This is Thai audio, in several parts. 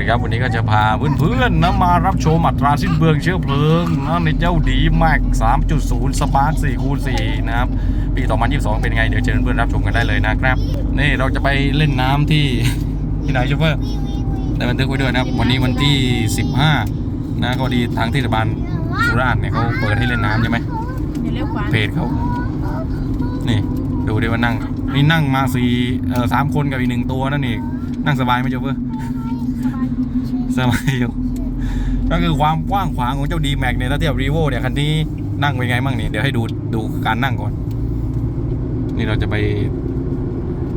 ดีครับ วันนี้ก็จะพาเพื่อนๆนะมารับชมอัตราสิ้นเปลืองเชื้อเพลิงนะในเจ้าดีแม็ก3.0 สปาร์ค4คูณ4นะครับ ปี 2022 เป็นไง เดี๋ยวเชิญเพื่อนๆรับชมกันได้เลยนะครับ นี่เราจะไปเล่นน้ำที่ที่ไหนโชเฟอร์ได้บันทึกไว้ด้วยนะครับ วันนี้วันที่ 15 นะก็ดีทางเทศบาลสุราษฎร์เนี่ยเขาเปิดให้เล่นน้ำใช่ไหมเดี๋ยวเลี้ยวขวาเพจเขานี่ดูดิว่านั่งนี่นั่งมาสี่เอ่อสามคนกับอีกหนึ่งตัวนั่นนี่นั่งสบายไหมโจเพื่อ สบายอยู่ก็คือความกว้างขวางของเจ้าดีแม็กเนี่ยถ้าเทียบรีโวเนี่ยคันนี้นั่งเป็นไงบ้างนี่เดี๋ยวให้ดูดูการนั่งก่อน นี่เราจะไป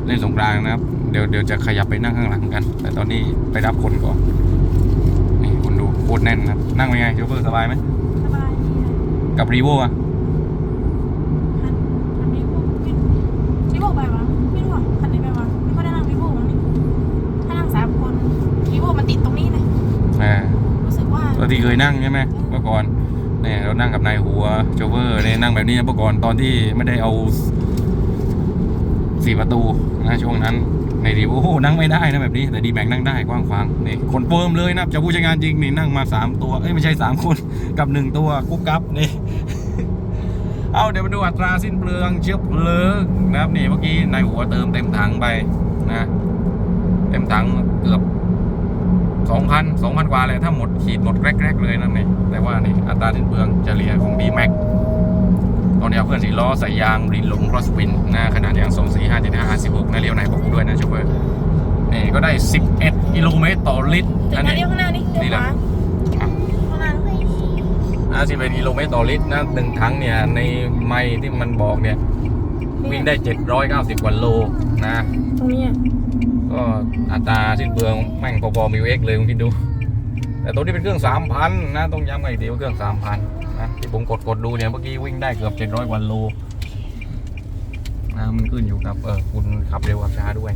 เล่นสงกรานต์นะครับ เดี๋ยวเดี๋ยวจะขยับไปนั่งข้างหลังกัน แต่ตอนนี้ไปรับคนก่อน นี่คนดูโคตรแน่นนะครับนั่งเป็นไงโชเฟอร์สบายไหมสบายดีเลยกับรีโวอะ คันคันนี้พวกพี่พี่พวกไปวะไม่รู้อะคันไหนไปวะไม่ค่อยได้นั่งพี่พวกมั้งนี่ถ้านั่งสามคนพี่พวกมันติดตรงนี้เลย อ่า รู้สึ กว่าตัวที่เคยนั่งใช่ไหมเมื่อก่อนเนี่ยเรานั่งกับนายหัวโชเฟอร์เนี่ยนั่งแบบนี้เมื่อก่อนตอนที่ไม่ได้เอาสี่ประตูนะช่วงนั้นในดีโอ้โหนั่งไม่ได้นะแบบนี้ แต่ดีแบงนั่งได้กว้างขวางนี่คนเฟิร์มเลยนะจะผู้ใช้งานจริงนี่นั่งมาสามตัวเอ้ยไม่ใช่สามคนกับหนึ่งตัวกุ๊กกับนี่เอาเดี๋ยวมาดูอัตราสิ้นเปลืองเชื้อเพลิงนะครับนี่เมื่อกี้นายหัวเติมเต็มถังไปนะ เต็มถังเกือบ สองพันสองพันกว่าเลยถ้าหมดขีดหมดแรก ๆ เลยนั่นนี่แต่ว่านี่อัตราสิ้นเปลืองเฉลี่ยของ d m a x ตอนนี้เอาเพื่อนสีล้อใส่ยางรินลงครอสวินนะขนาดยาง2 4 5 7 5 56นะเลี้ยวไหนบอกกูด้วยนะโชเฟอร์นี่ก็ได้ 11กิโลเมตรต่อลิตรถึงอันหน้านี้เลี้ยวข้างหน้านี่เลี้ยวขวาข้างหน้าอ่า11กิโลเมตรต่อลิตรนะหนึ่งถังเนี่ยในไมล์ที่มันบอกเนี่ยวิ่งได้ 790กว่าโลนะตรงนี้อะ ก็อัตราสิ้นเปลืองแม่งพอๆมิวเอ็กเลยคุณคิดดู แต่ตัวนี้เป็นเครื่อง 3,000 นะ ต้องย้ำไงดีว่าเครื่อง 3,000 นะที่ผมกดกดดูเนี่ยเมื่อกี้วิ่งได้เกือบ 700กว่าโลนะมันขึ้นอยู่กับเออคุณขับเร็วขับช้าด้วย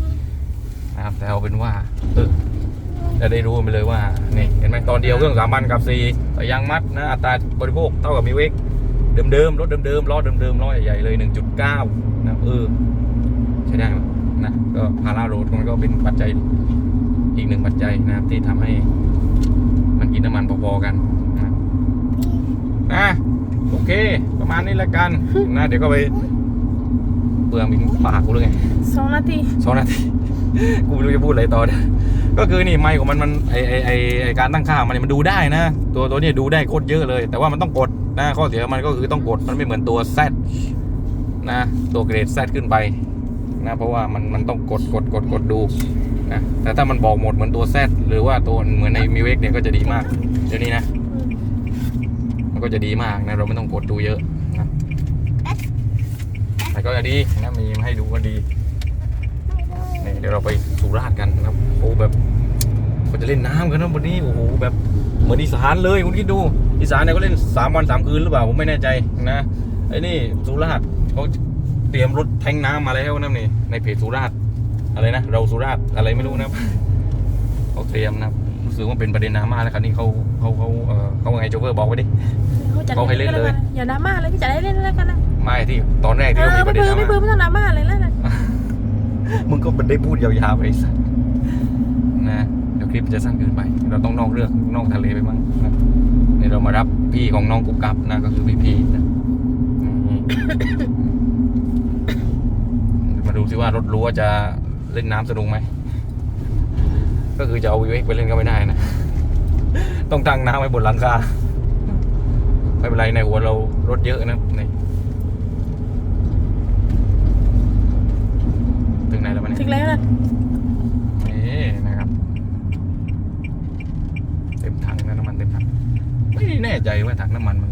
นะครับแต่เอาเป็นว่าเออจะได้รู้ไปเลยว่านี่เห็นไหมตอนเดียวเครื่อง3,000กับ4แต่ยางมัดนะอัตราบริโภคเท่ากับมิวเอ็กเดิมๆรถเดิมๆล้อเดิมๆล้อใหญ่ๆเลย 1.9 นะเออใช้ได้ไหม นะก็พาราโรดมันก็เป็นปัจจัยอีกหนึ่งปัจจัยนะครับ ที่ทำให้มันกินน้ำมันพอๆกันนะอะโอเค ประมาณนี้แล้วกันนะเดี๋ยวก็ไปเปลืองเป็นปากกูเลยไงสองนาทีสองนาทีกูไม่รู้จะพูดอะไรต่อเนี่ยก็คือนี่ไมค์ของมันมันไอไอไอไอการตั้งค่ามันเนี่ยมันดูได้นะ ตัวตัวเนี้ดูได้โคตรเยอะเลย แต่ว่ามันต้องกดนะข้อเสียมันก็คือต้องกดมันไม่เหมือนตัว Z นะ ตัวเกรด Z ขึ้นไป นะเพราะว่ามันมันต้องกดกดกดกดดูนะแต่ถ้ามันบอกหมดเหมือนตัว Z หรือว่าตัวเหมือนในมิเอ็กเนี่ยก็จะดีมาก เดี๋ยวนี้นะ มันก็จะดีมากนะเราไม่ต้องกดดูเยอะนะแต่ก็จะดีนะมีให้ดูก็ดีเนี่ยเดี๋ยวเราไปสุราษฎร์กันนะโอ้แบบเขาจะเล่นน้ำกันนะวันนี้โอ้โหแบบเหมือนอีสานเลยคุณคิดดูอีสานเนี่ยเขาเล่นสามวันสามคืนหรือเปล่าผมไม่แน่ใจนะไอ้นี่สุราษฎร์เขา เตรียมรถแทงน้ำมาแล้วนะนี่ในเพจสุราษฎร์อะไรนะเราสุราษฎร์อะไรไม่รู้นะครับเขาเตรียมนะครับรู้สึกว่าเป็นประเด็นน้ำมากแล้วคราวนี้เขาเขาเขาเออเขาว่าไงโจเฟอร์บอกไว้ดิเขาจัดเขาให้เล่นเลยอย่าดราม่าเลยพี่จัดให้เล่นแล้วกันนะไม่ที่ตอนแรกเอที่เราอมีปไม่ระเด็นเบื่อน้ำไม่เบื่อไม่ต้องดราม่าเลยแล้วนะมึงก็มันได้พูดยาวๆไปสักนะเดี๋ยวคลิปจะสั้นเกินไป เราต้องนอกเรื่องนอกทะเลไปบ้างนะนี่เรามารับพี่ของน้องกุ๊กกับนะก็คือพี่พีนะนี่มาดูซิ ว่ารถรั้วจะเล่นน้ำสนุกไหม ก็คือจะเอาวิเวกไปเล่นก็ไม่ได้นะ ต้องตั้งน้ำไว้บนหลังคา ไม่เป็นไรในหัวเรารถเยอะนะนี่ถึงไหนแล้วมันถึเนี่ยงแล้วนะนี่นะครับ เต็มถังนะน้ำมันเต็มถัง ไม่แน่ใจว่าถังน้ำมันมัน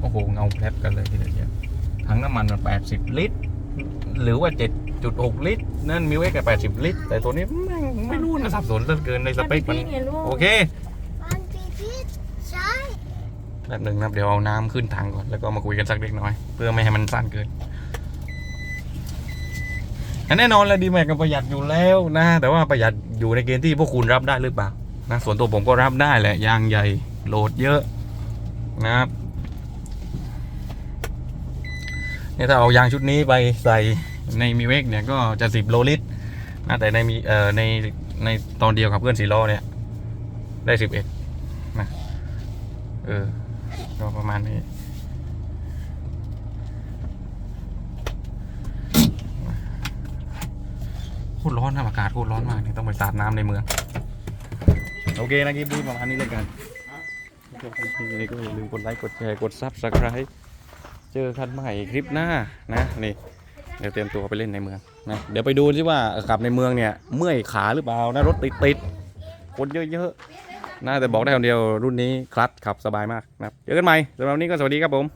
โอ้โห เงาแพลบกันเลยทีเดียวถังน้ำมันมันแปดสิบลิตร หรือว่าเจ็ด จุดหกลิตร นั่นมิวเอ็กแปดสิบลิตร แต่ตัวนี้แม่งไม่รู้นะสับสนเหลือเกินในสเปคมันพี่เนี่ยรู้โอเคมันปีพิษใช่แป๊บหนึ่งนะครับเดี๋ยวเอาน้ำขึ้นถังก่อนแล้วก็มาคุยกันสักเล็กน้อย เพื่อไม่ให้มันสั้นเกินอันแน่นอนเลยดีแม็กก็ประหยัดอยู่แล้วนะ แต่ว่าประหยัดอยู่ในเกณฑ์ที่พวกคุณรับได้หรือเปล่านะส่วนตัวผมก็รับได้แหละยางใหญ่โหลดเยอะนะครับเนี่ยถ้าเอายางชุดนี้ไปใส่ ในมิเวกเนี่ยก็จะสิบโลลิตรนะแต่ในมีเอ่อในในตอนเดียวกับเพื่อนสีล้อเนี่ย ได้สิบเอ็ดนะเออก็ประมาณนี้โคตรร้อนนะอากาศโคตรร้อนมากนี่ต้องไปสาดน้ำในเมือง โอเคนะคลิปนี้ประมาณนี้เลยกันยังไงก็อย่าลืมกดไลค์ กดแชร์ กดซับสไคร b ์เจอกันใหม่คลิปหน้านะนี่ เดี๋ยวเตรียมตัวไปเล่นในเมืองนะเดี๋ยวไปดูที่ว่าขับในเมืองเนี่ยเมื่อยขาหรือเปล่านะรถติดติดคนเยอะๆนะแต่บอกได้คำเดียวรุ่นนี้คลัตช์ขับสบายมากนะครับเจอกันใหม่สำหรับวันนี้ก็สวัสดีครับผม